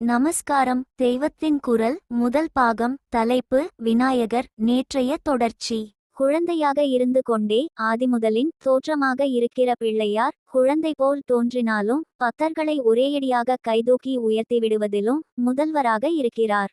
நமஸ்காரம் தெய்வத்தின் குரல் முதல் பாகம் தலைப்பு விநாயகர் நேற்றைய தொடர்ச்சி. குழந்தையாக இருந்து கொண்டே ஆதிமுதலின் தோற்றமாக இருக்கிற பிள்ளையார் குழந்தை போல் தோன்றினாலும் பக்தர்களை ஒரேயடியாக கைதூக்கி உயர்த்தி விடுவதிலும் முதல்வராக இருக்கிறார்.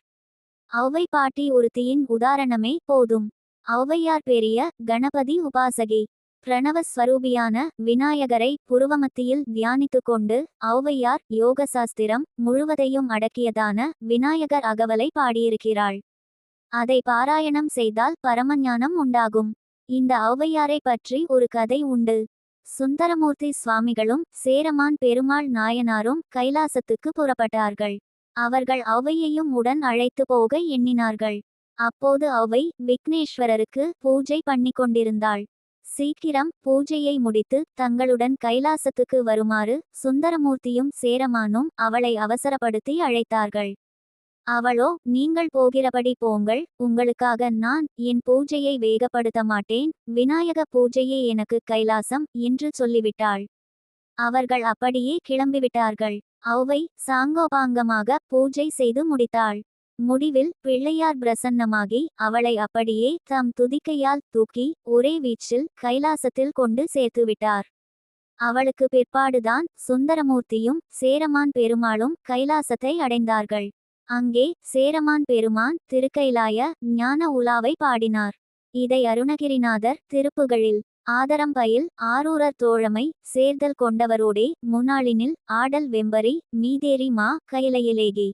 ஔவை பாட்டி ஒருத்தியின் உதாரணமே போதும். ஔவையார் பெரிய கணபதி உபாசகி. பிரணவ ஸ்வரூபியான விநாயகரை புருவமத்தியில் தியானித்து கொண்டு ஔவையார் யோக சாஸ்திரம் முழுவதையும் அடக்கியதான விநாயகர் அகவலை பாடியிருக்கிறாள். அதை பாராயணம் செய்தால் பரமஞானம் உண்டாகும். இந்த ஔவையாரை பற்றி ஒரு கதை உண்டு. சுந்தரமூர்த்தி சுவாமிகளும் சேரமான் பெருமாள் நாயனாரும் கைலாசத்துக்கு புறப்பட்டார்கள். அவர்கள் ஔவையையும் உடன் அழைத்து போக எண்ணினார்கள். அப்போது ஔவை விக்னேஸ்வரருக்கு பூஜை பண்ணிக் கொண்டிருந்தாள் சீக்கிரம் பூஜையை முடித்து தங்களுடன் கைலாசத்துக்கு வருமாறு சுந்தரமூர்த்தியும் சேரமானும் அவளை அவசரப்படுத்தி அழைத்தார்கள். அவளோ நீங்கள் போகிறபடி போங்கள். உங்களுக்காக நான் என் பூஜையை வேகப்படுத்த மாட்டேன். விநாயக பூஜையே எனக்கு கைலாசம் என்று சொல்லிவிட்டாள். அவர்கள் அப்படியே கிளம்பிவிட்டார்கள். அவை சாங்கோபாங்கமாக பூஜை செய்து முடித்தாள். முடிவில் பிள்ளையார் பிரசன்னமாகி அவளை அப்படியே தம் துதிக்கையால் தூக்கி ஒரே வீச்சில் கைலாசத்தில் கொண்டு சேர்த்துவிட்டார் அவளுக்கு பிற்பாடுதான் சுந்தரமூர்த்தியும் சேரமான் பெருமாளும் கைலாசத்தை அடைந்தார்கள். அங்கே சேரமான் பெருமான் திருக்கைலாய ஞான உலாவை பாடினார். இதை அருணகிரிநாதர் திருப்புகளில் ஆதரம்பயில் ஆரூரர் தோழமை சேர்தல் கொண்டவரோடே முன்னாளினில் ஆடல் வெம்பரி மீதேரி மா கைலையிலேகி.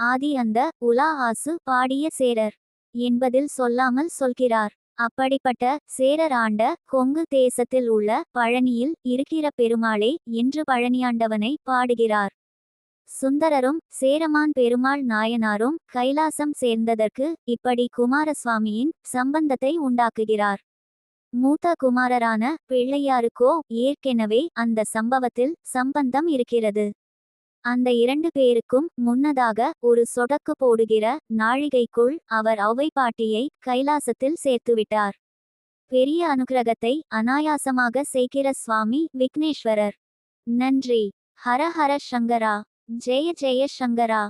ஆதி அந்த உலா ஆசு பாடிய சேரர் என்பதில் சொல்லாமல் சொல்கிறார். அப்படிப்பட்ட சேரர் ஆண்ட கொங்கு தேசத்தில் உள்ள பழனியில் இருக்கிற பெருமாளே என்று பழனியாண்டவனை பாடுகிறார். சுந்தரரும் சேரமான் பெருமாள் நாயனாரும் கைலாசம் சேர்ந்ததற்கு இப்படி குமாரசுவாமியின் சம்பந்தத்தை உண்டாக்குகிறார். மூத்த குமாரரான பிள்ளையாருக்கோ ஏற்கெனவே அந்த சம்பவத்தில் சம்பந்தம் இருக்கிறது. அந்த இரண்டு பேருக்கும் முன்னதாக ஒரு சொடக்கு போடுகிற நாழிகைக்குள் அவர் ஔவை பாட்டியை கைலாசத்தில் சேர்த்துவிட்டார். பெரிய அனுகிரகத்தை அனாயாசமாக செய்கிற சுவாமி விக்னேஸ்வரர். நன்றி. ஹர ஹர சங்கரா. ஜெய ஜெய சங்கரா.